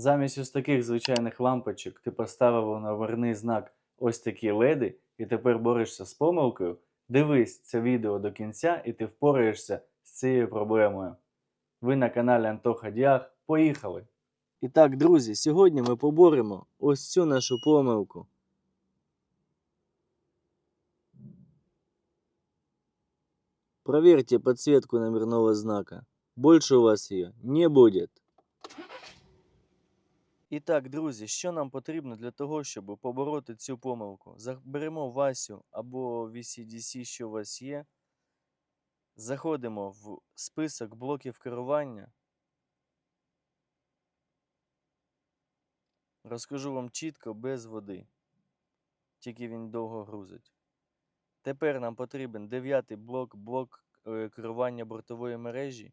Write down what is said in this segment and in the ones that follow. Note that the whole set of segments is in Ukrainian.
Замість ось таких звичайних лампочок ти поставив номерний знак ось такі леди, і тепер борешся з помилкою. Дивись це відео до кінця, і ти впораєшся з цією проблемою. Ви на каналі Антоха Діах. Поїхали! І так, друзі, сьогодні ми поборемо ось цю нашу помилку. Проверьте подсветку номерного знака. Больше у вас ее не будет. І так, друзі, що нам потрібно для того, щоб побороти цю помилку? Заберемо Васю або VCDC, що у вас є. Заходимо в список блоків керування. Розкажу вам чітко без води. Тільки він довго грузить. Тепер нам потрібен дев'ятий блок, блок е, керування бортової мережі.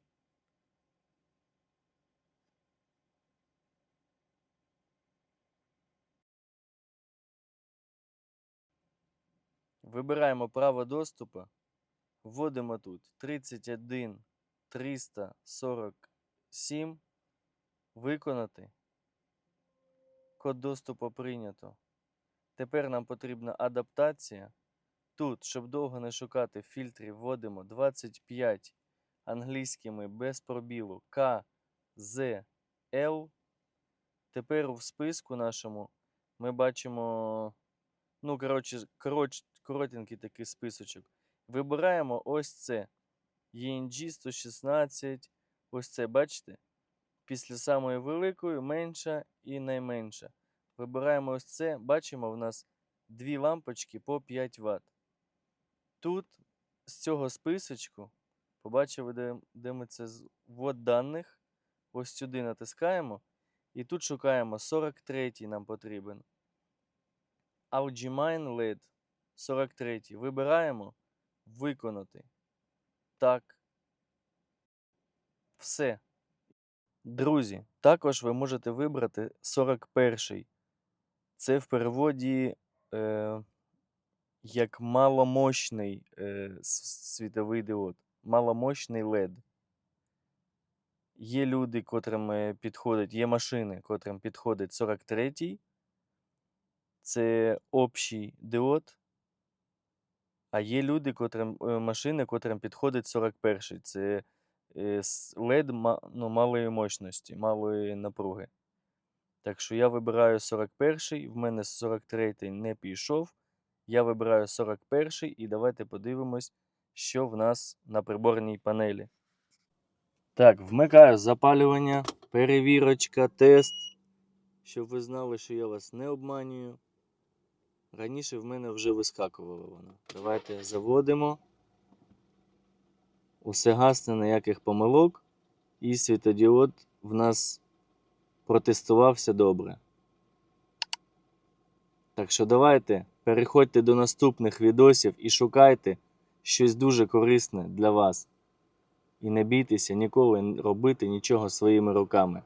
Вибираємо право доступу. Вводимо тут 31 347. Виконати. Код доступу прийнято. Тепер нам потрібна адаптація. Тут, щоб довго не шукати фільтрів, вводимо 25 англійськими без пробілу К, З, Л. Тепер в списку нашому ми бачимо, ну, коротше, короч, коротенький такий списочок. Вибираємо ось це. ENG 116. Ось це, бачите? Після самої великої, менша і найменша. Вибираємо ось це. Бачимо, в нас дві лампочки по 5 Вт. Тут з цього списочку, побачили, де, де ми це ввод даних. Ось сюди натискаємо. І тут шукаємо 43 нам потрібен. Algemine LED 43. Вибираємо виконати. Так. Все. Друзі, також ви можете вибрати 41. Це в переводі е, як маломощний е, світовий діод. Маломощний LED. Є люди, котрим е, підходить, є машини, котрим підходить 43. Це общий діод. А є люди, котрим, е, машини, котрим підходить 41. Це е, LED ну, малої мощності, малої напруги. Так що я вибираю 41, в мене 43 не пішов. Я вибираю 41 і давайте подивимось, що в нас на приборній панелі. Так, вмикаю запалювання, перевірочка, тест. Щоб ви знали, що я вас не обманюю. Раніше в мене вже вискакувало воно. Давайте заводимо. Усе гасне, ніяких помилок. І світодіод в нас протестувався добре. Так що давайте переходьте до наступних відосів і шукайте щось дуже корисне для вас. І не бійтеся ніколи робити нічого своїми руками.